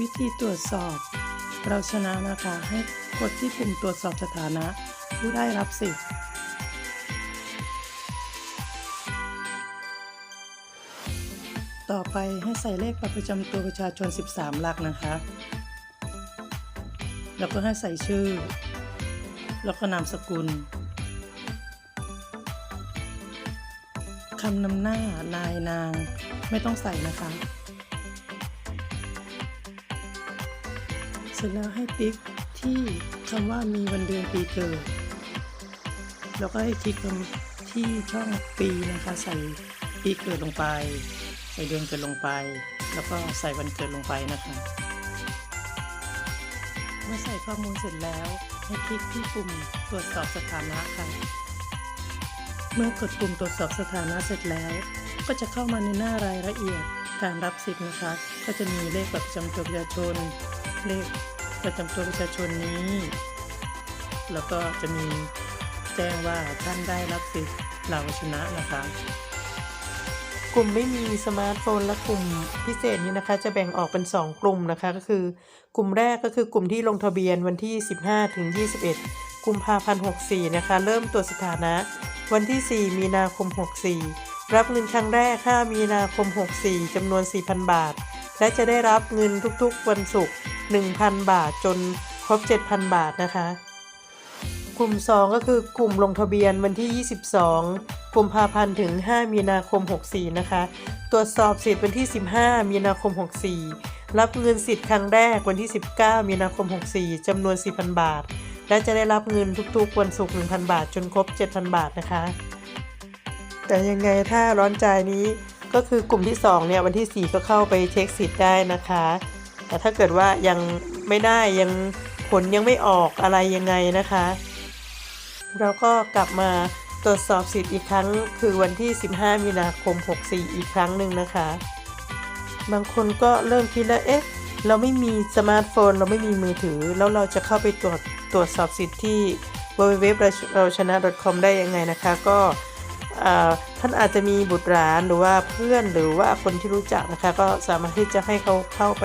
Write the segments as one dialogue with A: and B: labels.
A: วิธีตรวจสอบ เราชนะนะคะให้กดที่ปุ่มตรวจสอบสถานะ ผู้ได้รับสิทธิ์ต่อไปให้ใส่เลขบัตรประจำตัวประชาชน 13 หลักนะคะ แล้วก็ให้ใส่ชื่อ แล้วก็นามสกุลคำนำหน้านายนางไม่ต้องใส่นะคะ เสร็จแล้วให้ติ๊กที่คำว่ามีวันเดือนปีเกิด แล้วก็ให้คลิกตรงที่ช่องปีนะคะ ใส่ปีเกิดลงไป ใส่เดือนเกิดลงไป แล้วก็ใส่วันเกิดลงไปนะคะ เมื่อใส่ข้อมูลเสร็จแล้ว ให้คลิกที่ปุ่มตรวจสอบสถานะค่ะ เมื่อกดปุ่มตรวจสอบสถานะเสร็จแล้ว ก็จะเข้ามาในหน้ารายละเอียดการรับสิทธิ์นะคะ ก็จะมีเลขบัตรประจำตัวประชาชน เลขประจำตัวประชาชนนี้ แล้วก็จะมีแจ้งว่าท่านได้รับสิทธิ์เราชนะนะคะ
B: กลุ่มไม่มีสมาร์ทโฟนและกลุ่มพิเศษนี้นะคะ จะแบ่งออกเป็น 2 กลุ่มนะคะก็คือกลุ่มแรกก็คือกลุ่มที่ลงทะเบียนวันที่ 15 ถึง 21 กุมภาพันธ์ 64 นะคะ เริ่มตรวจสถานะ วันที่ 4 มีนาคม 64 รับเงินครั้งแรก 5 มีนาคม 64 จำนวน 4,000 บาท และจะได้รับเงินทุกๆวันศุกร์ 1,000 บาทจนครบ 7,000 บาทนะคะ กลุ่ม 2 ก็คือกลุ่มลงทะเบียนวันที่ 22กุมภาพันธ์ถึง 5 มีนาคม 64 นะคะ ตรวจสอบสิทธิ์วันที่ 15 มีนาคม 64 รับเงินสิทธิ์ครั้งแรกวันที่ 19 มีนาคม 64จำนวน 4,000 บาท และจะได้รับเงินทุกๆ วันศุกร์1,000 บาท จนครบ 7,000 บาทนะคะ แต่ยังไงถ้าร้อนใจนี้ก็คือกลุ่มที่ 2 เนี่ย วันที่ 4 ก็เข้าไปเช็คสิทธิ์ได้นะคะ แต่ถ้าเกิดว่ายังไม่ได้ยังผลยังไม่ออกอะไรยังไงนะคะ เราก็กลับมาตรวจสอบสิทธิ์อีกครั้ง คือวันที่ 15 มีนาคม 64 อีกครั้งหนึ่งนะคะ บางคนก็เริ่มคิดแล้วเอ๊ะเราไม่มีสมาร์ทโฟน เราไม่มีมือถือ แล้วเราจะเข้าไปตรวจตรวจสอบสิทธิ์ที่ www เราชนะ .com ได้ยังไงนะคะ ก็ ท่านอาจจะมีบุตรหลานหรือว่าเพื่อนหรือว่าคนที่รู้จักนะคะ ก็สามารถที่จะให้เขาเข้าไป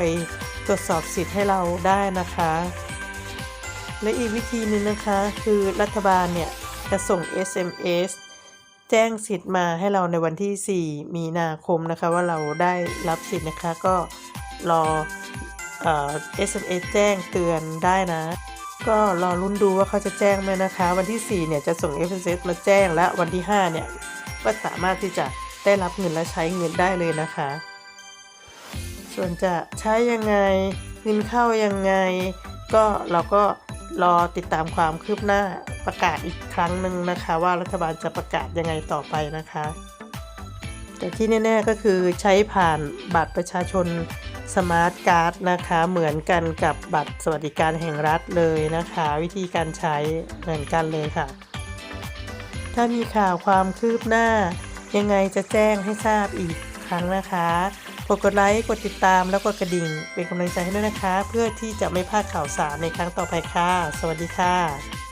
B: ตรวจสอบสิทธิ์ให้เราได้นะคะ และอีกวิธีหนึ่งนะคะ คือรัฐบาลเนี่ยจะส่ง SMS แจ้งสิทธิ์มาให้เราในวันที่ 4 มีนาคมนะคะ ว่าเราได้รับสิทธิ์นะคะก็รอเอ่อ SMS แจ้งเตือนได้นะ ก็รอรุ่นดูว่าเขาจะแจ้งไหมนะคะ วันที่ 4 เนี่ยจะส่ง SMS มาแจ้งและวันที่ 5 เนี่ย ก็สามารถที่จะได้รับเงินและใช้เงินได้เลยนะคะ ส่วนจะใช้ยังไงเงินเข้ายังไง ก็เราก็รอติดตามความคืบหน้าประกาศอีกครั้งหนึ่งนะคะ ว่ารัฐบาลจะประกาศยังไงต่อไปนะคะ แต่ที่แน่ ๆก็คือใช้ผ่านบัตรประชาชน สมาร์ทการ์ดนะคะเหมือนกันกับบัตรสวัสดิการแห่งรัฐเลยนะคะ วิธีการใช้เหมือนกันเลยค่ะ ถ้ามีข่าวความคืบหน้า ยังไงจะแจ้งให้ทราบอีกครั้งนะคะกดกดไลค์กดติดตามแล้วกดกระดิ่ง เป็นกำลังใจให้ด้วยนะคะ เพื่อที่จะไม่พลาดข่าวสารในครั้งต่อไปค่ะ สวัสดีค่ะ